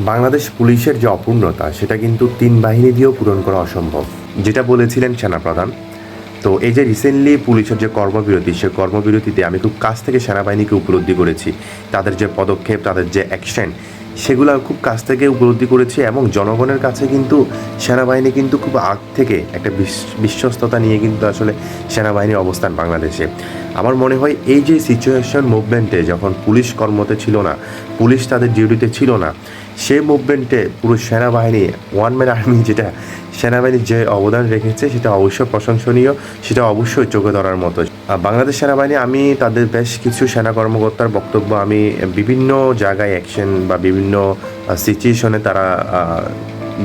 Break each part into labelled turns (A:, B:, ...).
A: বাংলাদেশ পুলিশের যে অপূর্ণতা, সেটা কিন্তু তিন বাহিনী দিয়েও পূরণ করা অসম্ভব। যেটা বলেছিলেন সেনাপ্রধান। তো এই যে রিসেন্টলি পুলিশের যে কর্মবিরতি, সে কর্মবিরতিতে আমি খুব কাছ থেকে সেনাবাহিনীকে উপলব্ধি করেছি। তাদের যে পদক্ষেপ, তাদের যে অ্যাকশন সেগুলো খুব কাছ থেকে উপলব্ধি করেছি এবং জনগণের কাছে কিন্তু সেনাবাহিনী কিন্তু খুব আগ থেকে একটা বিশ- বিশ্বস্ততা নিয়ে কিন্তু আসলে সেনাবাহিনীর অবস্থান বাংলাদেশে। আমার মনে হয় এই যে সিচুয়েশন মুভমেন্টে যখন পুলিশ কর্মতে ছিল না, পুলিশ তাদের ডিউটিতে ছিল না, সে মুভমেন্টে পুরো সেনাবাহিনী ওয়ান ম্যান আর্মি যেটা সেনাবাহিনীর যে অবদান রেখেছে, সেটা অবশ্যই প্রশংসনীয়, সেটা অবশ্যই চোখে ধরার মতো। বাংলাদেশ সেনাবাহিনী, আমি তাদের বেশ কিছু সেনা কর্মকর্তার বক্তব্য আমি বিভিন্ন জায়গায় অ্যাকশন বা বিভিন্ন সিচুয়েশনে তারা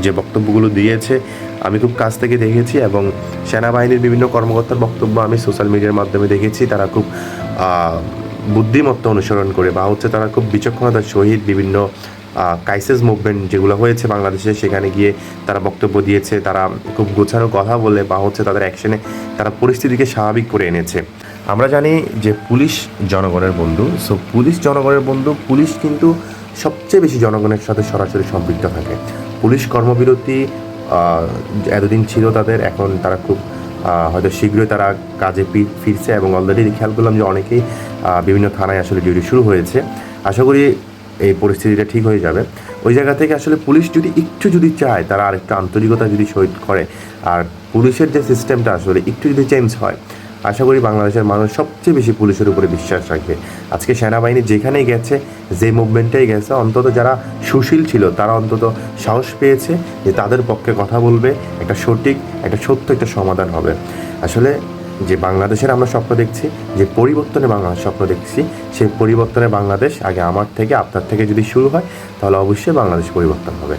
A: যে বক্তব্যগুলো দিয়েছে, আমি খুব কাছ থেকে দেখেছি এবং সেনাবাহিনীর বিভিন্ন কর্মকর্তার বক্তব্য আমি সোশ্যাল মিডিয়ার মাধ্যমে দেখেছি। তারা খুব বুদ্ধিমত্তা অনুসরণ করে বা হচ্ছে তারা খুব বিচক্ষণতার সহিত বিভিন্ন ক্রাইসিস মুভমেন্ট যেগুলো হয়েছে বাংলাদেশে, সেখানে গিয়ে তারা বক্তব্য দিয়েছে, তারা খুব গোছানো কথা বলে বা হচ্ছে তাদের অ্যাকশনে তারা পরিস্থিতিকে স্বাভাবিক করে এনেছে। আমরা জানি যে পুলিশ জনগণের বন্ধু সো পুলিশ জনগণের বন্ধু, পুলিশ কিন্তু সবচেয়ে বেশি জনগণের সাথে সরাসরি সম্পৃক্ত থাকে। পুলিশ কর্মবিরতি এতদিন ছিল তাদের, এখন তারা খুব হয়তো শীঘ্রই তারা কাজে ফিরছে এবং অলরেডি খেয়াল করলাম যে অনেকেই বিভিন্ন থানায় আসলে ডিউটি শুরু হয়েছে। আশা করি এই পরিস্থিতিটা ঠিক হয়ে যাবে। ওই জায়গা থেকে আসলে পুলিশ যদি একটু যদি চায়, তারা আরেকটু আন্তরিকতা যদি সহিত করে, আর পুলিশের যে সিস্টেমটা আসলে একটু যদি চেঞ্জ হয়, আশা করি বাংলাদেশের মানুষ সবচেয়ে বেশি পুলিশের উপরে বিশ্বাস রাখবে। আজকে সেনাবাহিনী যেখানেই গেছে, যে মুভমেন্টেই গেছে, অন্তত যারা সুশীল ছিল, তারা অন্তত সাহস পেয়েছে যে তাদের পক্ষে কথা বলবে, একটা সঠিক, একটা সত্য একটা সমাধান হবে। আসলে যে বাংলাদেশের আমরা স্বপ্ন দেখছি, যে পরিবর্তনে বাংলাদেশ স্বপ্ন দেখছি, সেই পরিবর্তনে বাংলাদেশ আগে আমার থেকে, আপনার থেকে যদি শুরু হয়, তাহলে অবশ্যই বাংলাদেশ পরিবর্তন হবে।